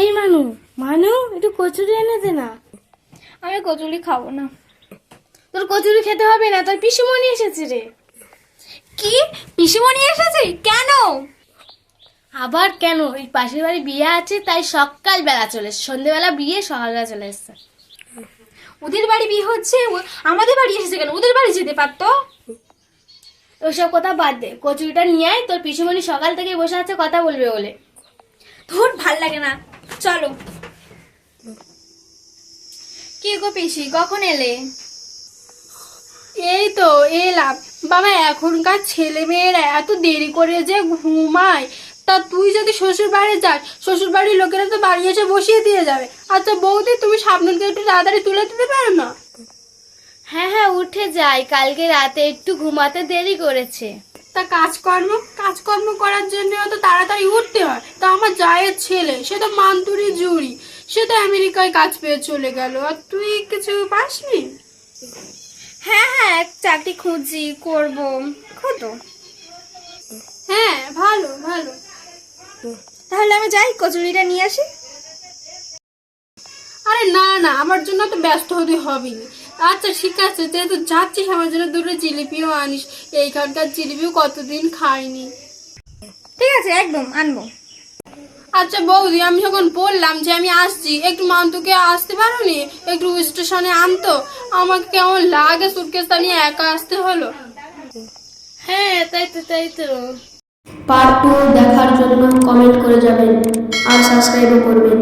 এই মানু মানু একটু কচুরি এনে দে না। আমি কচুরি খাব না। তোর কচুরি খেতে হবে না তোর পিসিমণি এসেছে রে। কি? পিসিমণি এসেছে? কেন? আবার কেন? ওই পাশের বাড়ি বিয়ে আছে তাই সকাল বেলা চলে এসছে। সন্ধেবেলা বিয়ে সকালবেলা চলে এসছে। ওদের বাড়ি বিয়ে হচ্ছে? আমাদের বাড়ি এসেছে কেন? ওদের বাড়ি যেতে পারতো? ওইসব কথা বাদ দে। কচুরিটা নিয়ে আয় তোর পিসিমণি সকাল থেকে বসে আছে কথা বলবে বলে। তোর ভালো লাগে না। চলো। কি গো পিসি কখন এলে? এই তো এলাম। বাবা এখনকার ছেলে মেয়েরা এত দেরি করে যে ঘুমায়। তা তুই যদি শ্বশুর বাড়ি যাস শ্বশুর বাড়ির লোকেরা তো বাড়ি এসে বসিয়ে দিয়ে যাবে। আচ্ছা বৌদি তুমি সাবনুরকে একটু তাড়াতাড়ি তুলে দিতে পারো না? হ্যাঁ হ্যাঁ উঠে যাই। কালকে রাতে একটু ঘুমাতে দেরি করেছে। তা কাজকর্ম কাজকর্ম করার জন্য তো তাড়াতাড়ি উঠতে হয়। তা আমার জায়ের ছেলে সে তো মান্তুরি জুড়ি। সে তো আমেরিকায় কাজ পেয়ে চলে গেল। আর তুই কিছু পাসনি? হ্যাঁ হ্যাঁ এক চাকরি খুঁজি করব। কত হ্যাঁ ভালো ভালো। তাহলে আমি যাই কচুরিটা নিয়ে আসি। আরে না না আমার জন্য তো ব্যস্ত হতে হবে না আচ্ছা ঠিক আছে। তুই তো যাচ্ছিস আমার জন্য দুটো জিলিপিও আনিস। এইখানকার জিলিপিও কতদিন খাইনি। ঠিক আছে একদম আনব। আচ্ছা বৌদি আমি যখন বললাম যে আমি আসছি। একটু মান্তুকে আসতে পারো নি একটু স্টেশনে আনতো? আমাকে কেমন লাগে সুটকেসটা নিয়ে একা আসতে হলো? হ্যাঁ তাই তো তাই তো। পার্ট টু দেখার জন্য কমেন্ট করে যাবেন আর সাবস্ক্রাইবও করবেন।